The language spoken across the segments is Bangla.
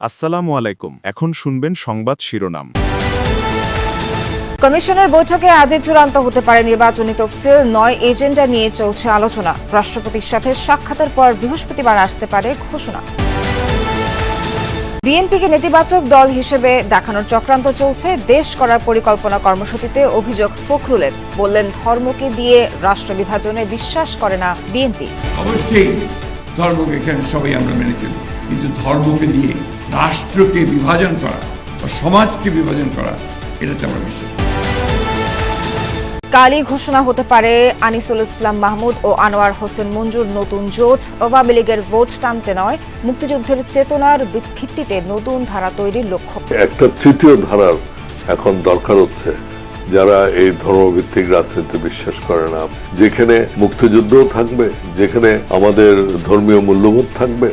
আসসালামু আলাইকুম। এখন শুনবেন সংবাদ শিরোনাম। কমিশনের বৈঠকে আজই চূড়ান্ত হতে পারে নির্বাচনী তফসিল নয় এজেন্ডা নিয়ে চলছে আলোচনা। রাষ্ট্রপতির সাথে সাক্ষাতের পর বৃহস্পতিবার আসতে পারে ঘোষণা। বিএনপিকে নেতিবাচক দল হিসেবে দেখানোর চক্রান্ত চলছে। দেশ করার পরিকল্পনা কর্মসূচিতে অভিযোগ ফখরুলের। বললেন ধর্মকে দিয়ে রাষ্ট্র বিভাজনে বিশ্বাস করে না বিএনপি। অবশ্যই ধর্মকে এখানে সবাই আমরা মেনে চলি। কিন্তু ধর্মকে দিয়ে রাষ্ট্রকে বিভাজন করা বা সমাজকে বিভাজন করা এটাতে আমরা বিশ্বাস করি কালই ঘোষণা হতে পারে আনিসুল ইসলাম মাহমুদ ও আনোয়ার হোসেন মঞ্জুর নতুন জোট। আওয়ামী লীগের ভোট টানতে নয় মুক্তিযুদ্ধের চেতনার ভিত্তিতে নতুন ধারা তৈরির লক্ষ্য। একটা তৃতীয় ধারার এখন দরকার হচ্ছে যারা এই ধর্মভিত্তিক রাজনীতিতে বিশ্বাস করে না। যেখানে মুক্তিযুদ্ধও থাকবে যেখানে আমাদের ধর্মীয় মূল্যবোধ থাকবে।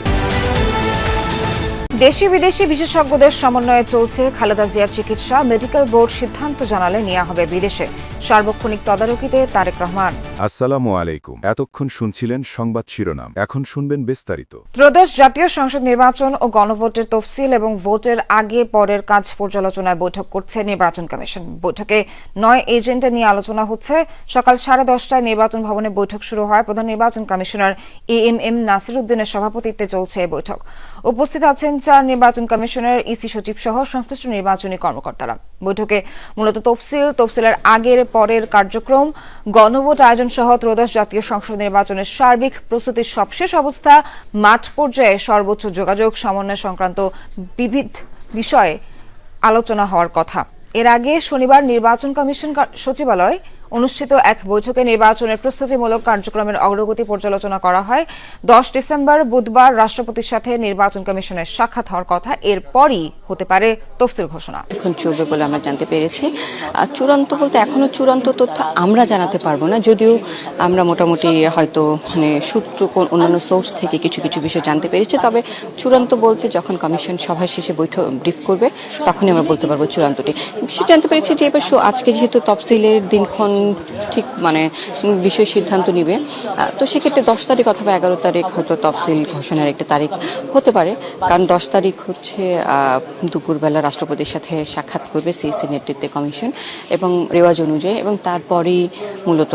দেশি বিদেশি বিশেষজ্ঞদের সমন্বয়ে চলছে খালেদা জিয়ার চিকিৎসা। মেডিকেল বোর্ড সিদ্ধান্ত জানালে নেওয়া হবে বিদেশে। সার্বক্ষণিক তদারকিতে তারেক রহমান। আসসালামু আলাইকুম। এতক্ষণ শুনছিলেন সংবাদ শিরোনাম। এখন শুনবেন বিস্তারিত। ত্রয়োদশ জাতীয় সংসদ নির্বাচন ও গণভোটের তফসিল এবং ভোটের আগে পরের কাজ পর্যালোচনায় বৈঠক করছে নির্বাচন কমিশন। বৈঠকে নয় এজেন্ডা নিয়ে আলোচনা হচ্ছে। সকাল সাড়ে দশটায় নির্বাচন ভবনে বৈঠক শুরু হয়। প্রধান নির্বাচন commissioner A M M Nasir উদ্দিনের সভাপতিত্বে চলছে এই বৈঠক। উপস্থিত আছেন চার নির্বাচন কমিশনের, ইসি সচিব সহ সংশ্লিষ্ট নির্বাচনী কর্মকর্তারা। বৈঠকে মূলত তফসিল, তফসিলের আগের, পরের কার্যক্রম, গণভোট আয়োজন সহ ত্রয়োদশ জাতীয় সংসদ নির্বাচনের সার্বিক প্রস্তুতির সবশেষ অবস্থা মাঠ পর্যায়ে সর্বোচ্চ যোগাযোগ সমন্বয় সংক্রান্ত বিবিধ বিষয়ে আলোচনা হওয়ার কথা। এর আগে শনিবার নির্বাচন কমিশন সচিবালয় অনুষ্ঠিত এক বৈঠকে নির্বাচনের প্রস্তুতিমূলক কার্যক্রমের অগ্রগতি পর্যালোচনা করা হয়। দশ ডিসেম্বর বুধবার রাষ্ট্রপতির সাথে নির্বাচন কমিশনের সাক্ষাৎ হওয়ার কথা। এরপরই হতে পারে তফসিল ঘোষণা। এখন চলবে বলে আমরা জানতে পেরেছি। আর চূড়ান্ত বলতে এখনও চূড়ান্ত তথ্য আমরা জানাতে পারব না। যদিও আমরা মোটামুটি হয়তো মানে সূত্র কোন অন্যান্য সোর্স থেকে কিছু কিছু বিষয় জানতে পেরেছি। তবে চূড়ান্ত বলতে যখন কমিশন সভা শেষে বৈঠক ব্রিফ করবে, তখনই আমরা বলতে পারব চূড়ান্তটি। বিষয় জানতে পেরেছি যে এবার আজকে যেহেতু তফসিলের দিনক্ষণ ঠিক মানে বিষয় সিদ্ধান্ত নিবে। তো সেক্ষেত্রে দশ তারিখ অথবা এগারো তারিখ হয়তো তফসিল ঘোষণার একটা তারিখ হতে পারে। কারণ দশ তারিখ হচ্ছে দুপুরবেলা রাষ্ট্রপতির সাথে সাক্ষাৎ করবে সিইসি নেতৃত্বে কমিশন এবং রেওয়াজ অনুযায়ী এবং তারপরেই মূলত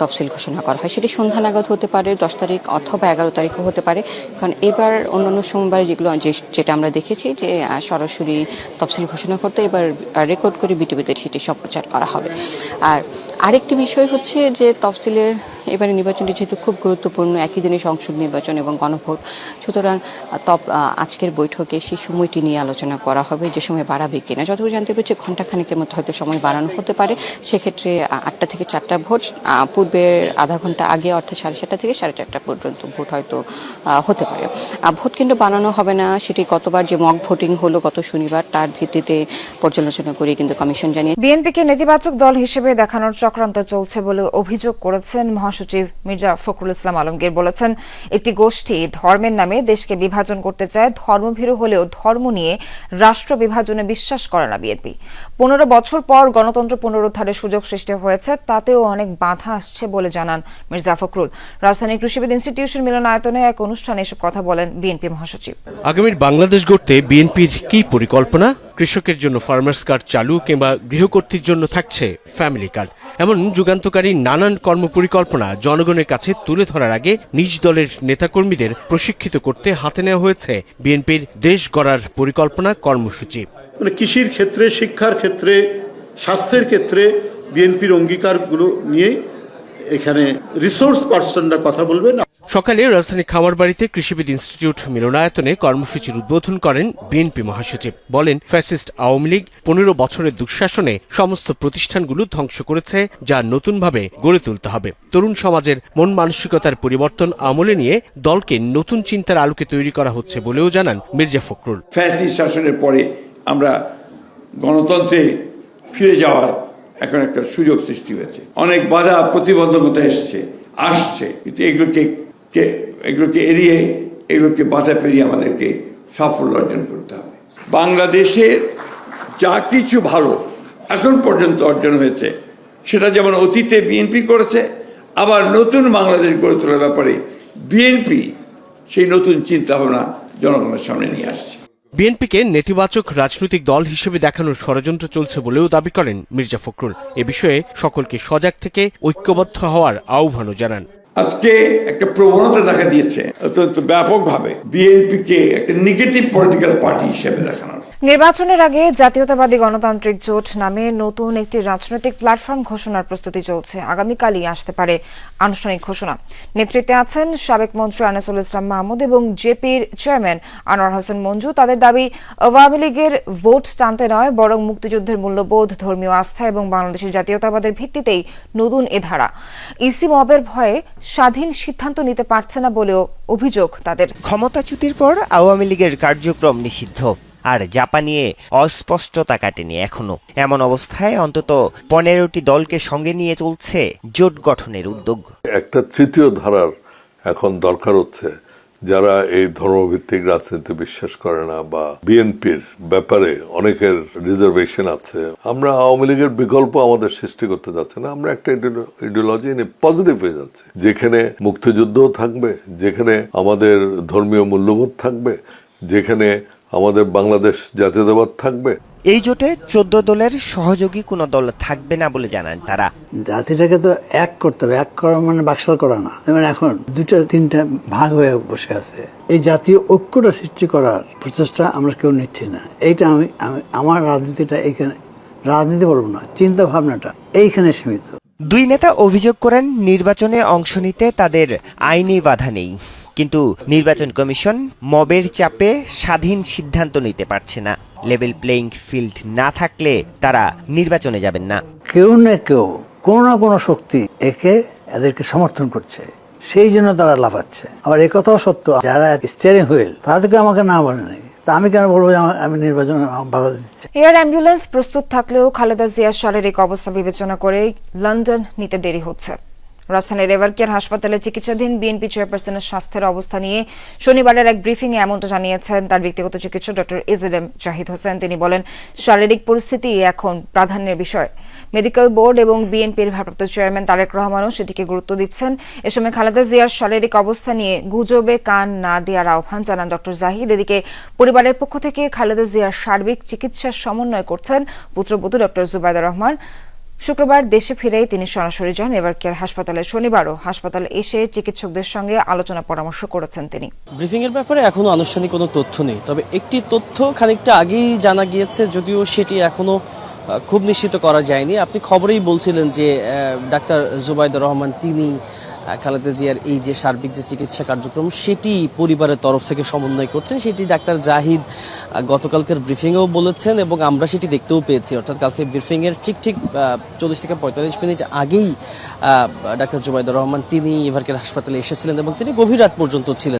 তফসিল ঘোষণা করা হয়। সেটি সন্ধ্যা নাগাদ হতে পারে, দশ তারিখ অথবা এগারো তারিখও হতে পারে। কারণ এবার অন্যান্য সোমবার যেগুলো যেটা আমরা দেখেছি যে সরাসরি তফসিল ঘোষণা করতে এবার রেকর্ড করে বিটিভিতে সেটি সম্প্রচার করা হবে। আর আরেকটি বিষয় হচ্ছে যে তফসিলের এবারে নির্বাচনটি যেহেতু খুব গুরুত্বপূর্ণ, একই দিনে সংসদ নির্বাচন এবং গণভোট। সুতরাং তপ আজকের বৈঠকে সেই সময়টি নিয়ে আলোচনা করা হবে, যে সময় বাড়াবে কিনা। যতটুকু জানতে পেরেছি ঘন্টাখানেকের মধ্যে হয়তো সময় বাড়ানো হতে পারে। সেক্ষেত্রে আটটা থেকে চারটা ভোট পূর্বের আধা ঘণ্টা আগে, অর্থাৎ সাড়ে সাতটা থেকে সাড়ে চারটা পর্যন্ত ভোট হয়তো হতে পারে। ভোট কিন্তু বানানো হবে না, সেটি গতবার যে মক ভোটিং হলো গত শনিবার, তার ভিত্তিতে পর্যালোচনা করে কিন্তু কমিশন জানিয়ে বিএনপিকে নেতিবাচক দল হিসেবে দেখানোর চক্রান্ত চলছে বলে অভিযোগ করেছেন মহাসচিব মির্জা ফখরুল ইসলাম আলমগীর বলেছেন, একটি গোষ্ঠী ধর্মের নামে দেশকে বিভাজন করতে চায়, ধর্মভীরু হলেও ধর্ম নিয়ে রাষ্ট্র বিভাজনে বিশ্বাস করে না বিএনপি। পনেরো বছর পর গণতন্ত্র পুনরুদ্ধারের সুযোগ সৃষ্টি হয়েছে, তাতেও অনেক বাধা আসছে বলে জানান মির্জা ফখরুল। রাজধানীর কৃষিবিদ ইনস্টিটিউশন মিলনায়তনে এক অনুষ্ঠানে এসব কথা বলেন বিএনপি মহাসচিব। আগামীর বাংলাদেশ গড়তে বিএনপির কি পরিকল্পনা? কৃষকের জন্য ফার্মার্স কার্ড চালু কিংবা গৃহকর্তীর জন্য থাকছে ফ্যামিলি কার্ড এমন যুগান্তকারী নানান কর্মপরিকল্পনা জনগণের কাছে তুলে ধরার আগে নিজ দলের নেতাকর্মীদের প্রশিক্ষিত করতে হাতে নেওয়া হয়েছে বিএনপির দেশ গড়ার পরিকল্পনা কর্মসূচি। মানে কৃষির ক্ষেত্রে, শিক্ষার ক্ষেত্রে, স্বাস্থ্যের ক্ষেত্রে বিএনপির অঙ্গীকারগুলো নিয়ে এখানে রিসোর্স পার্সনরা কথা বলবেন। সকালে রাজধানী খামারবাড়িতে কৃষিবিদ ইনস্টিটিউট মিলনায়তনে কর্মসূচির উদ্বোধন করেন বিএনপি মহাসচিব। বলেন, ফ্যাসিস্ট আওয়ামী লীগ পনেরো বছরের দুঃশাসনে সমস্ত প্রতিষ্ঠানগুলো ধ্বংস করেছে, যা নতুনভাবে গড়ে তুলতে হবে। তরুণ সমাজের মন মানসিকতার পরিবর্তন আমলে নিয়ে দলকে নতুন চিন্তার আলোকে তৈরি করা হচ্ছে বলেও জানান মির্জা ফখরুল। ফ্যাসি শাসনের পরে আমরা গণতন্ত্রে ফিরে যাওয়ার এখন একটা সুযোগ সৃষ্টি হয়েছে। অনেক বাধা প্রতিবন্ধকতা এসছে, আসছে, কিন্তু এগুলোকে কে, এগুলোকে এড়িয়ে, এগুলোকে বাধা পেরিয়ে আমাদেরকে সাফল্য অর্জন করতে হবে। বাংলাদেশের যা কিছু ভালো এখন পর্যন্ত অর্জন হয়েছে, সেটা যেমন অতীতে বিএনপি করেছে, আবার নতুন বাংলাদেশ গড়ে তোলার ব্যাপারে বিএনপি সেই নতুন চিন্তা ভাবনা জনগণের সামনে নিয়ে আসছে। বিএনপিকে নেতিবাচক রাজনৈতিক দল হিসেবে দেখানোর ষড়যন্ত্র চলছে বলেও দাবি করেন মির্জা ফখরুল। এ বিষয়ে সকলকে সজাগ থেকে ঐক্যবদ্ধ হওয়ার আহ্বানও জানান। আজকে একটা প্রবণতা দেখা দিয়েছে অত্যন্ত ব্যাপকভাবে। বিএনপিকে একটা নেগেটিভ পলিটিক্যাল পার্টি হিসেবে দেখানোর। নির্বাচনের আগে জাতীয়তাবাদী গণতান্ত্রিক জোট নামে নতুন একটি রাজনৈতিক প্ল্যাটফর্ম ঘোষণার প্রস্তুতি চলছে। আগামীকালই আসতে পারে আনুষ্ঠানিক ঘোষণা। নেতৃত্বে আছেন সাবেক মন্ত্রী আনিসুল ইসলাম মাহমুদ এবং জেপির চেয়ারম্যান আনোয়ার হোসেন মঞ্জু। তাদের দাবি, আওয়ামী লীগের ভোট টানতে নয়, বরং মুক্তিযুদ্ধের মূল্যবোধ, ধর্মীয় আস্থা এবং বাংলাদেশের জাতীয়তাবাদের ভিত্তিতেই নতুন এ ধারা। ইসি মবের ভয়ে স্বাধীন সিদ্ধান্ত নিতে পারছে না বলেও অভিযোগ তাদের। ক্ষমতাচ্যুতির পর আওয়ামী লীগের কার্যক্রম নিষিদ্ধ। আর জাপা নিয়ে অস্পষ্টতা কাটেনি এখনও। এমন অবস্থায় অন্তত পনেরোটি দলকে সঙ্গে নিয়ে চলছে জোট গঠনের উদ্যোগ। একটা তৃতীয় ধারার এখন দরকার হচ্ছে, যারা এই ধর্মভিত্তিক রাজনীতি বিশ্বাস করে না বা বিএনপির ব্যাপারে অনেকের রিজার্ভেশন আছে। আমরা আওয়ামী লীগের বিকল্প আমাদের সৃষ্টি করতে যাচ্ছে না, আমরা একটা ইডিওলজি নিয়ে পজিটিভ হয়ে যাচ্ছে। যেখানে মুক্তিযুদ্ধও থাকবে, যেখানে আমাদের ধর্মীয় মূল্যবোধ থাকবে, যেখানে আমাদের বাংলাদেশ জাতীয়তাবাদ থাকবে। এই জোটে চোদ্দ দলের সহযোগী কোনো দল থাকবে না বলে জানান তারা। জাতিটাকে তো এক করতে হবে এক করা মানে বাকশাল করা না। যেমন এখন দুটা তিনটা ভাগ হয়ে বসে আছে। এই জাতীয় ঐক্যটা সৃষ্টি করার প্রচেষ্টা আমরা কেউ নিচ্ছি না। এইটা আমি আমি আমার রাজনীতিটা এইখানে রাজনীতি বলব না চিন্তা ভাবনাটা এইখানে সীমিত। দুই নেতা অভিযোগ করেন নির্বাচনে অংশ নিতে তাদের আইনি বাধা নেই। কিন্তু নির্বাচন কমিশন মবের চাপে স্বাধীন সিদ্ধান্ত নিতে পারছে না। লেভেল প্লেইং ফিল্ড না থাকলে তারা নির্বাচনে যাবেন না। কেউ না কেউ কোনো না কোনো শক্তি একে এদেরকে সমর্থন করছে। সেই জন্য তারা লাফাচ্ছে। আবার এ কথাও সত্য যারা স্টিয়ারিং হুইল তাদেরকে আমাকে না বলে নাই। তা আমি কেন বলব যে আমা- আমি নির্বাচনে বাধা দিচ্ছি? এয়ার অ্যাম্বুলেন্স প্রস্তুত থাকলেও খালেদা জিয়ার শারীরিক অবস্থা বিবেচনা করে লন্ডন নিতে দেরি হচ্ছে। রাজধানীর এভারকেয়ার হাসপাতালে চিকিৎসাধীন বিএনপি চেয়ারপারসনের স্বাস্থ্যের অবস্থা নিয়ে শনিবারের এক ব্রিফিং এ এমনটা জানিয়েছেন তার ব্যক্তিগত চিকিৎসক ডক্টর ইজেডএম জাহিদ হোসেন। তিনি বলেন, শারীরিক পরিস্থিতি এখন প্রাধান্যের বিষয়। মেডিকেল বোর্ড এবং বিএনপির ভারপ্রাপ্ত চেয়ারম্যান তারেক রহমানও সেটিকে গুরুত্ব দিচ্ছেন। এ সময় খালেদা জিয়ার শারীরিক অবস্থা নিয়ে গুজবে কান না দেওয়ার আহ্বান জানান ডক্টর জাহিদ। এদিকে পরিবারের পক্ষ থেকে খালেদা জিয়ার সার্বিক চিকিৎসার সমন্বয় করছেন পুত্রবধূ ডক্টর জুবাইদা রহমান। শুক্রবার দেশে ফিরেই তিনি সরাসরি যান। এবার এভারকেয়ার হাসপাতালে শনিবারও হাসপাতালে এসে চিকিৎসকদের সঙ্গে আলোচনা পরামর্শ করেছেন তিনি। ব্রিফিং এর ব্যাপারে এখনও আনুষ্ঠানিক কোনো তথ্য নেই। তবে একটি তথ্য খানিকটা আগেই জানা গিয়েছে, যদিও সেটি এখনও খুব নিশ্চিত করা যায়নি। আপনি খবরেই বলছিলেন যে ডাক্তার জুবাইদুর রহমান তিনি খালেদা জিয়ার এই যে সার্বিক যে চিকিৎসা কার্যক্রম, সেটি পরিবারের তরফ থেকে সমন্বয় করছেন। সেটি ডাক্তার জাহিদ গতকালকের ব্রিফিংয়েও বলেছেন এবং আমরা সেটি দেখতেও পেয়েছি। অর্থাৎ কালকে ব্রিফিংয়ের ঠিক ঠিক চল্লিশ থেকে পঁয়তাল্লিশ মিনিট আগেই ডাক্তার জুবাইদুর রহমান তিনি এভারকের হাসপাতালে এসেছিলেন এবং তিনি গভীর রাত পর্যন্ত ছিলেন।